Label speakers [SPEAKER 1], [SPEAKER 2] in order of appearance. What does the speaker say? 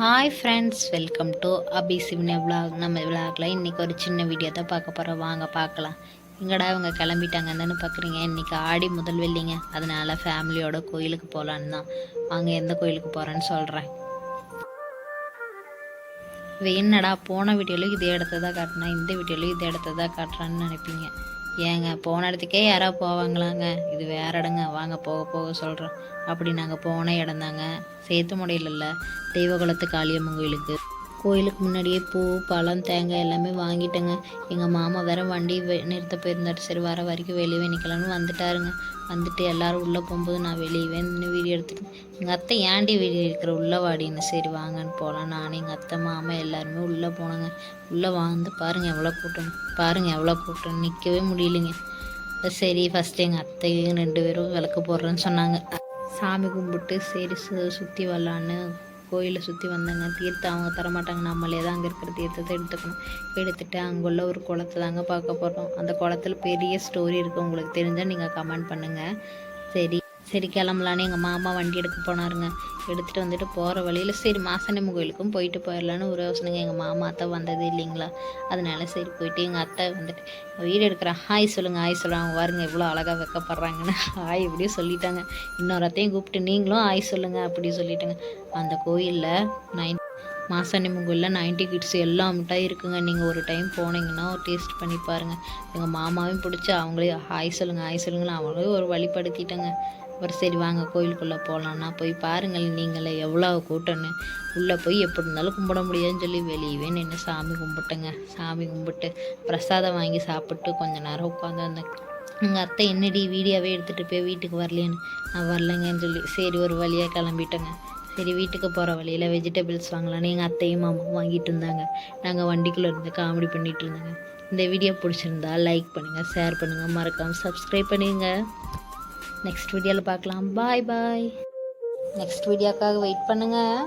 [SPEAKER 1] Hi friends welcome to Abhi சிவனே vlog நம்ம விலாகில் இன்றைக்கி ஒரு சின்ன வீடியோ தான் பார்க்க போகிறோம் வாங்க பார்க்கலாம். எங்கடா இவங்க கிளம்பிட்டாங்க என்னன்னு பார்க்குறீங்க இன்றைக்கி ஆடி முதல் வெள்ளிங்க. அதனால் ஃபேமிலியோட கோயிலுக்கு போகலான்னு தான். வாங்க எந்த கோயிலுக்கு போகிறேன்னு சொல்கிறேன் இவ என்னடா போன வீடியோவில் இதே இடத்த தான் காட்டினா இந்த வீடியோவில் இதே இடத்த தான் காட்டுறான்னு நினைப்பீங்க. ஏங்க போன இடத்துக்கே யாரோ போவாங்களாங்க. இது வேற இடங்க வாங்க போக போக சொல்கிறோம் அப்படி நாங்கள் போன இடம் தாங்க. சேத்து முடையில தெய்வகுலத்து காளியம்மன் கோயிலுக்கு. கோயிலுக்கு முன்னாடியே பூ பழம் தேங்காய் எல்லாமே வாங்கிட்டேங்க. எங்கள் மாமா வேற வண்டி நிறுத்த போயிருந்தாரு. சரி வர வரைக்கும் வெளியவே நிற்கலான்னு வந்துட்டாருங்க. வந்துட்டு எல்லாரும் உள்ளே போகும்போது நான் வெளியவே நின்று வீடியோ எடுத்துட்டேன் எங்கள் அத்தை ஏன்டி வீடியோ இருக்கிற உள்ளே வாடின்னு. சரி வாங்கன்னு போகலாம் நானும் எங்கள் அத்தை மாமா எல்லாருமே உள்ளே போனோங்க. உள்ளே வாழ்ந்து பாருங்கள் எவ்வளோ கூட்டம். பாருங்கள் எவ்வளோ கூட்டம். நிற்கவே முடியலைங்க. சரி ஃபஸ்ட்டு எங்கள் அத்தையும் ரெண்டு பேரும் விளக்கு போடுறேன்னு சொன்னாங்க. சாமி கும்பிட்டு சரி சு சுற்றி வரலான்னு கோயிலை சுற்றி வந்தாங்க. தீர்த்தம் அவங்க தரமாட்டாங்க. நம்மளே தான் அங்கே இருக்கிற தீர்த்தத்தை எடுத்துக்கணும். எடுத்துகிட்டு அங்குள்ள ஒரு குளத்தை தாங்க பார்க்க போகிறோம் அந்த குளத்துல பெரிய ஸ்டோரி இருக்குது உங்களுக்கு தெரிஞ்சால் நீங்கள் கமெண்ட் பண்ணுங்கள் சரி. சரி கிளம்பலான்னு எங்கள் மாமா வண்டி எடுக்க போனாருங்க. எடுத்துகிட்டு வந்துட்டு போகிற வழியில் சரி மாசனியம்மன் கோயிலுக்கும் போயிட்டு போயிடலான்னு ஒரு யோசனைங்க. எங்கள் மாமா அத்தை வந்தது இல்லைங்களா? அதனால சரி போயிட்டு எங்கள் அத்தை வந்துட்டு வீடு எடுக்கிறேன் ஹாய் சொல்லுங்கள் ஹாய் சொல்லுவாங்க பாருங்க எவ்வளோ அழகாக வைக்கப்படுறாங்கன்னு. ஹாய் இப்படியே சொல்லிட்டாங்க. இன்னொரு அத்தையும் கூப்பிட்டு நீங்களும் ஹாய் சொல்லுங்கள் அப்படி சொல்லிட்டாங்க. அந்த கோயிலில் நைன் மாசாணியம்மன் கோயிலில் நைன்டி கிட்ஸ் எல்லா மிட்டாய் இருக்குங்க. நீங்கள் ஒரு டைம் போனீங்கன்னா டேஸ்ட் பண்ணி பாருங்கள் எங்கள் மாமாவையும் பிடிச்சி அவங்களே ஹாய் சொல்லுங்கள் ஹாய் சொல்லுங்கன்னு அவங்களே ஒரு வழிபடுத்திட்டேங்க. ஒரு சரி வாங்க கோயிலுக்குள்ளே போகலான்னா போய் பாருங்கள் நீங்களே எவ்வளோ கூட்டம்னு. உள்ளே போய் எப்படி இருந்தாலும் கும்பிட முடியாதுன்னு சொல்லி வெளியவே நின்று சாமி கும்பிட்டேங்க. சாமி கும்பிட்டு பிரசாதம் வாங்கி சாப்பிட்டு கொஞ்ச நேரம் உட்காந்து அந்த எங்கள் அத்தை என்னடி வீடியோவே எடுத்துகிட்டு போய் வீட்டுக்கு வரலையேன்னு. நான் வரலைங்கன்னு சொல்லி சரி ஒரு வழியாக கிளம்பிட்டேங்க. சரி வீட்டுக்கு போகிற வழியில் வெஜிடபிள்ஸ் வாங்கலான்னு எங்கள் அத்தையும் மாமாவும் வாங்கிட்டு இருந்தாங்க. நாங்கள் வண்டிக்குள்ளே இருந்து காமெடி பண்ணிகிட்டு இருந்தாங்க. இந்த வீடியோ பிடிச்சிருந்தா லைக் பண்ணுங்கள் ஷேர் பண்ணுங்கள் மறக்காமல் சப்ஸ்கிரைப் பண்ணுங்கள் நெக்ஸ்ட் வீடியோவில் பார்க்கலாம். பாய் பாய் நெக்ஸ்ட் வீடியோக்காக வெயிட் பண்ணுங்கள்